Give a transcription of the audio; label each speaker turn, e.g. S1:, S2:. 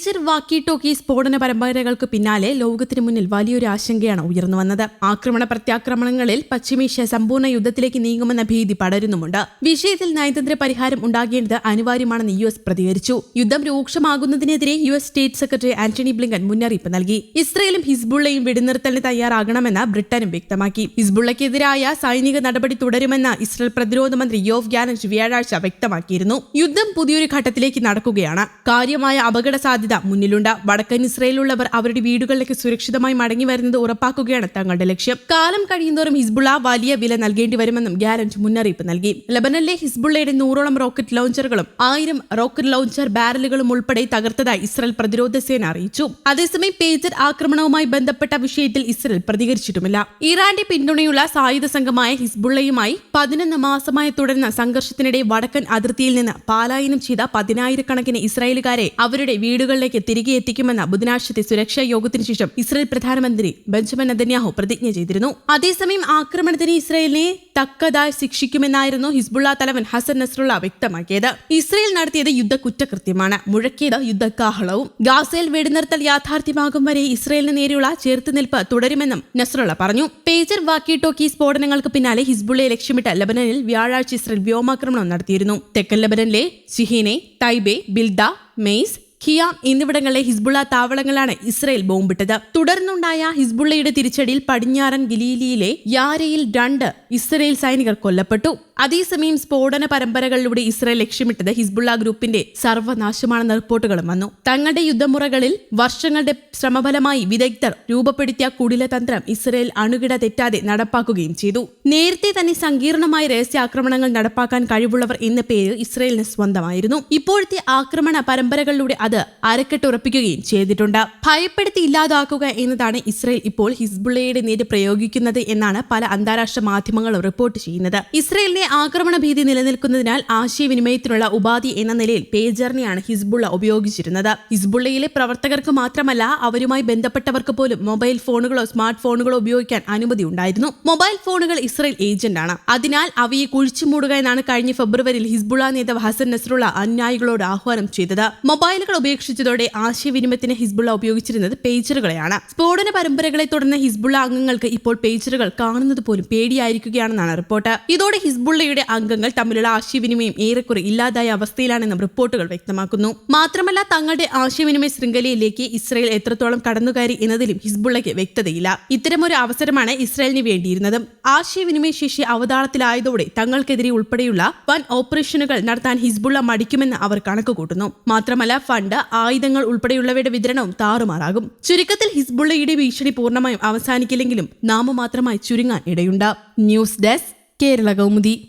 S1: Pager വാക്കി talkie സ്ഫോടന പരമ്പരകൾക്ക് പിന്നാലെ ലോകത്തിന് മുന്നിൽ വലിയൊരു ആശങ്കയാണ് ഉയർന്നു വന്നത്. ആക്രമണ പ്രത്യാക്രമണങ്ങളിൽ പശ്ചിമേഷ്യ സമ്പൂർണ യുദ്ധത്തിലേക്ക് നീങ്ങുമെന്ന ഭീതി പടരുന്നുമുണ്ട്. വിഷയത്തിൽ നയതന്ത്ര പരിഹാരം ഉണ്ടാകേണ്ടത് അനിവാര്യമാണെന്ന് യു എസ് പ്രതികരിച്ചു. യുദ്ധം രൂക്ഷമാകുന്നതിനെതിരെ U S state secretary Antony Blinken മുന്നറിയിപ്പ് നൽകി. ഇസ്രയേലും ഹിസ്ബുള്ളയും വെടിനിർത്തലിന് തയ്യാറാകണമെന്ന് ബ്രിട്ടനും വ്യക്തമാക്കി. ഹിസ്ബുള്ളയ്ക്കെതിരായ സൈനിക നടപടി തുടരുമെന്ന് ഇസ്രയേൽ പ്രതിരോധ മന്ത്രി യോവ് ഗാനറ്റ് വ്യാഴാഴ്ച വ്യക്തമാക്കിയിരുന്നു. യുദ്ധം പുതിയൊരു ഘട്ടത്തിലേക്ക് നടക്കുകയാണ്. കാര്യമായ അപകട സാധ്യത മുന്നിലുണ്ട്. വടക്കൻ ഇസ്രയേലിലുള്ളവർ അവരുടെ വീടുകളിലേക്ക് സുരക്ഷിതമായി മടങ്ങി വരുന്നത് ഉറപ്പാക്കുകയാണ് തങ്ങളുടെ ലക്ഷ്യം. കാലം കഴിയുന്നതോറും ഹിസ്ബുള്ള വലിയ വില നൽകേണ്ടി വരുമെന്നും ഗ്യാരന്റ് മുന്നറിയിപ്പ് നൽകി. ലബനനിലെ ഹിസ്ബുള്ളയുടെ നൂറോളം റോക്കറ്റ് ലോഞ്ചറുകളും ആയിരം റോക്കറ്റ് ലോഞ്ചർ ബാരലുകളും ഉൾപ്പെടെ തകർത്തതായി ഇസ്രായേൽ പ്രതിരോധ സേന അറിയിച്ചു. അതേസമയം പേജർ ആക്രമണവുമായി ബന്ധപ്പെട്ട വിഷയത്തിൽ ഇസ്രായേൽ പ്രതികരിച്ചിട്ടുമില്ല. ഇറാന്റെ പിന്തുണയുള്ള സായുധ സംഘമായ ഹിസ്ബുള്ളയുമായി പതിനൊന്ന് മാസമായി തുടർന്ന സംഘർഷത്തിനിടെ വടക്കൻ അതിർത്തിയിൽ നിന്ന് പാലായനം ചെയ്ത പതിനായിരക്കണക്കിന് ഇസ്രായേലുകാരെ അവരുടെ വീടുകളിലേക്ക് തിരികെ എത്തിക്കുമെന്ന ബുധനാഴ്ചത്തെ സുരക്ഷാ യോഗത്തിന് ശേഷം ഇസ്രായേൽ പ്രധാനമന്ത്രി ബെഞ്ചമിൻ നദന്യാഹു പ്രതിജ്ഞ ചെയ്തിരുന്നു. അതേസമയം ആക്രമണത്തിന് ഇസ്രായേലിനെ തക്കതായി ശിക്ഷിക്കുമെന്നായിരുന്നു ഹിസ്ബുള്ള തലവൻ ഹസൻ നസ്രുള്ള വ്യക്തമാക്കിയത്. ഇസ്രായേൽ നടത്തിയത് യുദ്ധ കുറ്റകൃത്യമാണ് മുഴക്കിയത് യുദ്ധക്കാഹളവും ഗാസയിൽ വെടിനിർത്തൽ യാഥാർത്ഥ്യമാകും വരെ ഇസ്രായേലിന് നേരെയുള്ള ചെറുത്തുനിൽപ്പ് തുടരുമെന്നും നസ്രുള്ള പറഞ്ഞു. പേജർ വാക്കി ടോക്കി സ്ഫോടനങ്ങൾക്ക് പിന്നാലെ ഹിസ്ബുള്ളയെ ലക്ഷ്യമിട്ട് ലബനനിൽ വ്യാഴാഴ്ച ഇസ്രായേൽ വ്യോമാക്രമണം നടത്തിയിരുന്നു. തെക്കൻ ലബനനിലെ സിഹിനെ തൈബെ ബിൽദ മെയ്സ് ഖിയാം എന്നിവിടങ്ങളിലെ ഹിസ്ബുള്ള താവളങ്ങളാണ് ഇസ്രയേൽ ബോംബിട്ടത്. തുടർന്നുണ്ടായ ഹിസ്ബുള്ളയുടെ തിരിച്ചടിയിൽ പടിഞ്ഞാറൻ ഗലീലിയിലെ യാരയിൽ രണ്ട് ഇസ്രയേൽ സൈനികർ കൊല്ലപ്പെട്ടു. അതേസമയം സ്ഫോടന പരമ്പരകളിലൂടെ ഇസ്രായേൽ ലക്ഷ്യമിട്ടത് ഹിസ്ബുള്ള ഗ്രൂപ്പിന്റെ സർവനാശമാണെന്ന റിപ്പോർട്ടുകളും വന്നു. തങ്ങളുടെ യുദ്ധമുറകളിൽ വർഷങ്ങളുടെ ശ്രമഫലമായി വിദഗ്ധർ രൂപപ്പെടുത്തിയ കുടിലതന്ത്രം ഇസ്രായേൽ അണുകിട തെറ്റാതെ നടപ്പാക്കുകയും ചെയ്തു. നേരത്തെ തന്നെ സങ്കീർണമായ രഹസ്യാക്രമണങ്ങൾ നടപ്പാക്കാൻ കഴിവുള്ളവർ എന്ന പേര് ഇസ്രയേലിന് സ്വന്തമായിരുന്നു. ഇപ്പോഴത്തെ ആക്രമണ പരമ്പരകളിലൂടെ അത് അരക്കെട്ടുറപ്പിക്കുകയും ചെയ്തിട്ടുണ്ട്. ഭയപ്പെടുത്തി ഇല്ലാതാക്കുക എന്നതാണ് ഇസ്രായേൽ ഇപ്പോൾ ഹിസ്ബുള്ളയുടെ നേരെ പ്രയോഗിക്കുന്നത് എന്നാണ് പല അന്താരാഷ്ട്ര മാധ്യമങ്ങളും റിപ്പോർട്ട് ചെയ്യുന്നത്. ഇസ്രയേലിനെ ആക്രമണ ഭീതി നിലനിൽക്കുന്നതിനാൽ ആശയവിനിമയത്തിനുള്ള ഉപാധി എന്ന നിലയിൽ പേജറിനെയാണ് ഹിസ്ബുള്ള ഉപയോഗിച്ചിരുന്നത്. ഹിസ്ബുള്ളയിലെ പ്രവർത്തകർക്ക് മാത്രമല്ല അവരുമായി ബന്ധപ്പെട്ടവർക്ക് പോലും മൊബൈൽ ഫോണുകളോ സ്മാർട്ട് ഫോണുകളോ ഉപയോഗിക്കാൻ അനുമതി ഉണ്ടായിരുന്നു. മൊബൈൽ ഫോണുകൾ ഇസ്രയേൽ ഏജന്റാണ്. അതിനാൽ അവയെ കുഴിച്ചു മൂടുക എന്നാണ് കഴിഞ്ഞ ഫെബ്രുവരിയിൽ ഹിസ്ബുള്ള നേതാവ് ഹസൻ നസറുള്ള അനുയായികളോട് ആഹ്വാനം ചെയ്തത്. മൊബൈലുകൾ ഉപേക്ഷിച്ചതോടെ ആശയവിനിമയത്തിന് ഹിസ്ബുള്ള ഉപയോഗിച്ചിരുന്നത് പേജറുകളെയാണ്. സ്ഫോടന പരമ്പരകളെ തുടർന്ന് ഹിസ്ബുള്ള അംഗങ്ങൾക്ക് ഇപ്പോൾ പേജറുകൾ കാണുന്നത് പോലും പേടിയായിരിക്കുകയാണെന്നാണ് റിപ്പോർട്ട്. ഇതോടെ ഹിസ്ബുള്ളയുടെ അംഗങ്ങൾ തമ്മിലുള്ള ആശയവിനിമയം ഏറെക്കുറെ ഇല്ലാതായ അവസ്ഥയിലാണെന്നും റിപ്പോർട്ടുകൾ വ്യക്തമാക്കുന്നു. മാത്രമല്ല തങ്ങളുടെ ആശയവിനിമയ ശൃംഖലയിലേക്ക് ഇസ്രായേൽ എത്രത്തോളം കടന്നുകയറി എന്നതിലും ഹിസ്ബുള്ളയ്ക്ക് വ്യക്തതയില്ല. ഇത്തരമൊരു അവസരമാണ് ഇസ്രായേലിന് വേണ്ടിയിരുന്നത്. ആശയവിനിമയ ശേഷി അവതാളത്തിലായതോടെ തങ്ങൾക്കെതിരെ ഉൾപ്പെടെയുള്ള വൻ ഓപ്പറേഷനുകൾ നടത്താൻ ഹിസ്ബുള്ള മടിക്കുമെന്ന് അവർ കണക്കുകൂട്ടുന്നു. മാത്രമല്ല ഫണ്ട് ആയുധങ്ങൾ ഉൾപ്പെടെയുള്ളവയുടെ വിതരണവും താറുമാറാകും. ചുരുക്കത്തിൽ ഹിസ്ബുള്ളയുടെ ഭീഷണി പൂർണമായും അവസാനിക്കില്ലെങ്കിലും നാമമാത്രമായി ചുരുങ്ങാൻ ഇടയുണ്ട്. News desk Kerala Kaumudi.